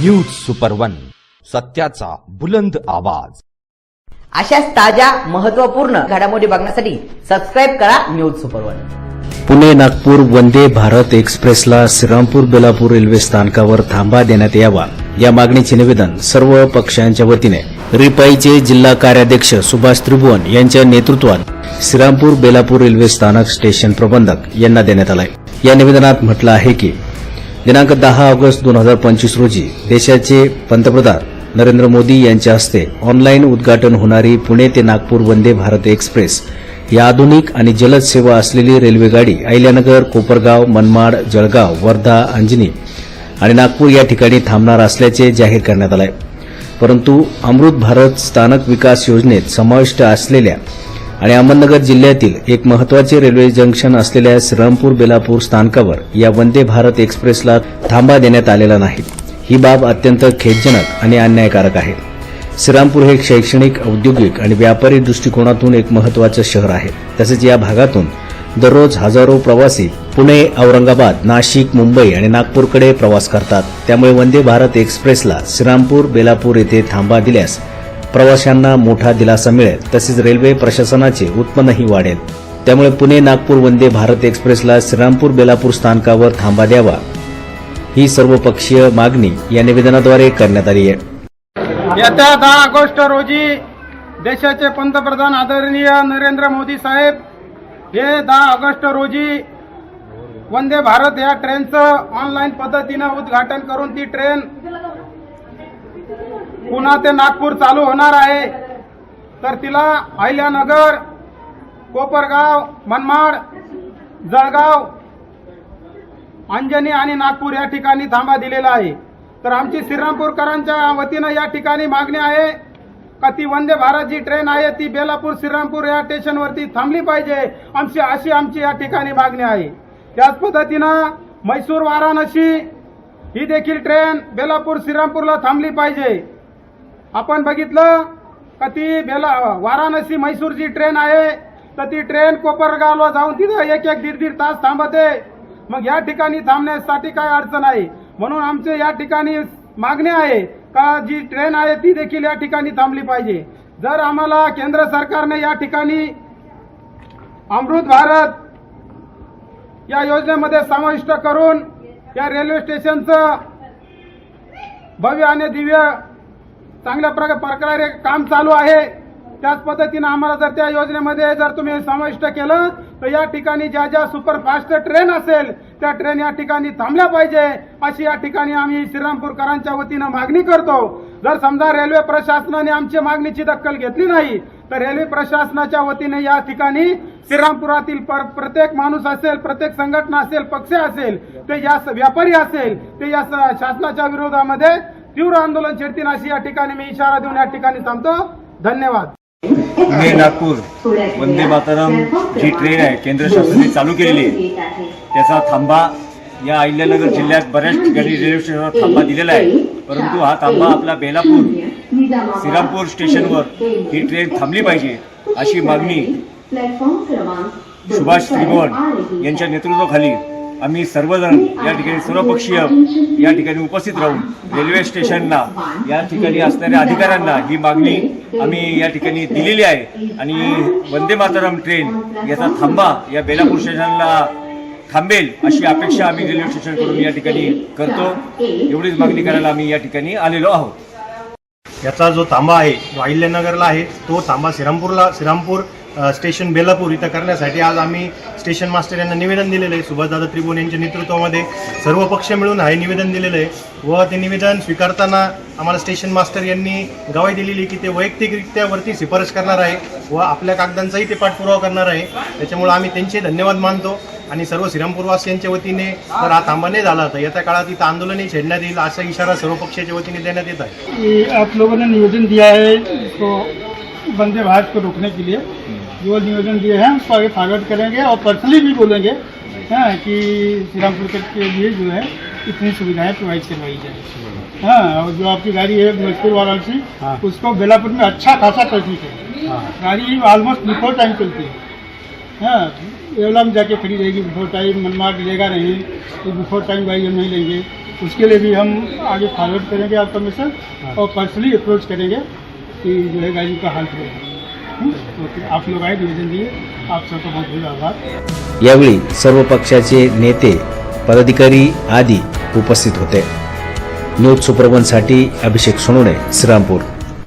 News super one सत्याचा बुलंद आवाज. अशाच ताज्या महत्त्वपूर्ण घडामोडी बघण्यासाठी सबस्क्राईब करा news super one Pune Nagpur Vande Bharat एक्सप्रेसला Shrirampur Belapur railway स्थानकावर थांबा देण्यात यावा. या मागणीचे निवेदन सर्व पक्षांच्या वतीने. रिपाईचे जिल्हा कार्याध्यक्ष सुभाष त्रिभुवन यांच्या नेतृत्वात श्रीरामपूर बेलापूर रेल्वे स्थानक स्टेशन प्रबंधक यांना देण्यात आलाय. या निवेदनात म्हटलं आहे की दिनांक दहा ऑगस्ट दोन हजार पंचवीस रोजी देशाचे पंतप्रधान नरेंद्र मोदी यांच्या हस्ते ऑनलाईन उद्घाटन होणारी पुणे ते नागपूर वंदे भारत एक्सप्रेस या आधुनिक आणि जलद सेवा असलेली रेल्वेगाडी अहिल्यानगर कोपरगाव मनमाड जळगाव वर्धा अंजनी आणि नागपूर या ठिकाणी थांबणार असल्याचे जाहीर करण्यात आलं आहे परंतु अमृत भारत स्थानक विकास योजनेत समाविष्ट असलेल्या आणि अहमदनगर जिल्ह्यातील एक महत्त्वाचे रेल्वे जंक्शन असलेल्या श्रीरामपूर बेलापूर स्थानकावर या वंदे भारत एक्सप्रेसला थांबा देण्यात आलेला नाही. ही बाब अत्यंत खेदजनक आणि अन्यायकारक आहे. श्रीरामपूर हे शैक्षणिक औद्योगिक आणि व्यापारी दृष्टिकोनातून एक महत्वाचं शहर आहे. तसेच या भागातून दररोज हजारो प्रवासी पुणे औरंगाबाद नाशिक मुंबई आणि नागपूरकडे प्रवास करतात. त्यामुळे वंदे भारत एक्सप्रेसला श्रीरामपूर बेलापूर येथे थांबा दिल्यास प्रवाशांना मोठा दिलासा मिळेल तसेच रेल्वे प्रशासनाचे उत्पन्नही वाढेल. त्यामुळे पुणे नागपूर वंदे भारत एक्सप्रेसला श्रीरामपूर बेलापूर स्थानकावर थांबा द्यावा. ही सर्वपक्षीय मागणी या निवेदनाद्वारे करण्यात आली आहे. येत्या दहा ऑगस्ट रोजी देशाचे पंतप्रधान आदरणीय नरेंद्र मोदी साहेब हे दहा ऑगस्ट रोजी वंदे भारत या ट्रेनचं ऑनलाईन पद्धतीनं उद्घाटन करून ती ट्रेन पुन्हा ते नागपूर चालू होणार आहे. तर तिला अहिल्यानगर कोपरगाव मनमाड जळगाव अंजनी आणि नागपूर या ठिकाणी थांबा दिलेला आहे. तर आमची श्रीरामपूरकरांच्या वतीनं या ठिकाणी मागणी आहे का ती वंदे भारत जी ट्रेन आहे ती बेलापूर श्रीरामपूर या स्टेशनवरती थांबली पाहिजे. आमची अशी आमची या ठिकाणी मागणी आहे. त्याच पद्धतीनं म्हैसूर वाराणसी ही देखील ट्रेन बेलापूर श्रीरामपूरला थांबली पाहिजे. आपण बघितलं का ती बेला वाराणसी म्हैसूरची ट्रेन आहे. तर ती ट्रेन कोपरगावला जाऊन तिथं एक एक दीड दीड तास थांबते. मग या ठिकाणी थांबण्यासाठी काय अडचण आहे? म्हणून आमचे या ठिकाणी मागणी आहे का जी ट्रेन आहे ती देखील या ठिकाणी थांबली पाहिजे. जर आम्हाला केंद्र सरकारने या ठिकाणी अमृत भारत या योजनेमध्ये समाविष्ट करून या रेल्वे स्टेशनचं भव्य आणि दिव्य चांगल्या प्रका- प्रकारे काम चालू आहे. त्याच पद्धतीनं आम्हाला जर त्या योजनेमध्ये जर तुम्ही समाविष्ट केलं तर या ठिकाणी ज्या ज्या सुपरफास्ट ट्रेन असेल त्या ट्रेन या ठिकाणी थांबल्या पाहिजे. अशी या ठिकाणी आम्ही श्रीरामपूरकरांच्या वतीनं मागणी करतो. जर समजा रेल्वे प्रशासनाने आमच्या मागणीची दखल घेतली नाही तर रेल्वे प्रशासनाच्या वतीने या ठिकाणी श्रीरामपुरातील पर- प्रत्येक माणूस असेल प्रत्येक संघटना असेल पक्ष असेल ते या स- व्यापारी असेल ते या स- शासनाच्या विरोधामध्ये तीव्र आंदोलन छेडतील अशी या ठिकाणी मी इशारा देऊन या ठिकाणी थांबतो धन्यवाद. पुणे नागपूर वंदे मातरम जी ट्रेन आहे केंद्र शासनाने चालू केलेली आहे. त्याचा थांबा या अहिल्यानगर जिल्ह्यात बऱ्याच ठिकाणी रेल्वे स्टेशनवर थांबा दिलेला आहे. परंतु हा थांबा आपला बेलापूर श्रीरामपूर स्टेशनवर ही ट्रेन थांबली पाहिजे अशी मागणी सुभाष त्रिभुवन यांच्या नेतृत्वाखाली आम्ही सर्वजण या ठिकाणी सर्वपक्षीय या ठिकाणी उपस्थित राहून रेल्वे स्टेशनला या ठिकाणी असणाऱ्या अधिकाऱ्यांना ही मागणी आम्ही या ठिकाणी दिलेली आहे. आणि वंदे मातरम ट्रेन याचा थांबा या बेलापूर स्टेशनला थांबेल अशी अपेक्षा आम्ही रेल्वे स्टेशनकडून या ठिकाणी करतो. एवढीच मागणी करायला आम्ही या ठिकाणी आलेलो आहोत. याचा जो थांबा आहे जो अहिल्यानगरला आहे तो थांबा श्रीरामपूरला श्रीरामपूर स्टेशन बेलापूर इथं करण्यासाठी आज आम्ही स्टेशन मास्टर यांना निवेदन दिलेलं आहे. सुभाषदादा त्रिभुवन यांच्या नेतृत्वामध्ये सर्व पक्ष मिळून हे निवेदन दिलेलं आहे. व ते निवेदन स्वीकारताना आम्हाला स्टेशन मास्टर यांनी गवाही दिलेली की ते वैयक्तिकरित्या वरती शिफारस करणार आहे व आपल्या कागदांचाही ते पाठपुरावा करणार आहे. त्याच्यामुळे आम्ही त्यांचे धन्यवाद मानतो आणि सर्व श्रीरामपूरवासियांच्या वतीने जर हा थांबा नाही झाला तर येत्या काळात इथं आंदोलनही छेडण्यात येईल असा इशारा सर्व पक्षाच्या वतीने देण्यात येत आहे. आप लोगों ने निवेदन दिया है तो वंदे भारत को रोकने के लिए जो निवेदन दिए हैं उसको आगे फॉरवर्ड करेंगे और पर्सनली भी बोलेंगे हाँ कि श्रीरामपुर के लिए जो है इतनी सुविधाएँ प्रोवाइड करवाई जाए। हाँ और जो आपकी गाड़ी है मजदूर वाराणसी उसको बेलापुर में अच्छा खासा ट्रैफ़िक है। गाड़ी ऑलमोस्ट बिफोर टाइम चलती है। हाँ एवला में जाके खड़ी रहेगी बिफोर टाइम मनमार्ग लेगा नहीं तो बिफोर टाइम गाड़ी हम नहीं लेंगे। उसके लिए भी हम आगे फॉरवर्ड करेंगे आपका मैसेज और पर्सनली अप्रोच करेंगे। कि जो है गाड़ी का हाल करेंगे तो आप लोग आए डिवीजन दिए आप सबका बहुत बहुत आभार। यावेळी सर्व पक्षाचे नेते पदाधिकारी आदी उपस्थित होते. न्यूज सुप्रबनसाठी अभिषेक सोनवणे श्रीरामपूर.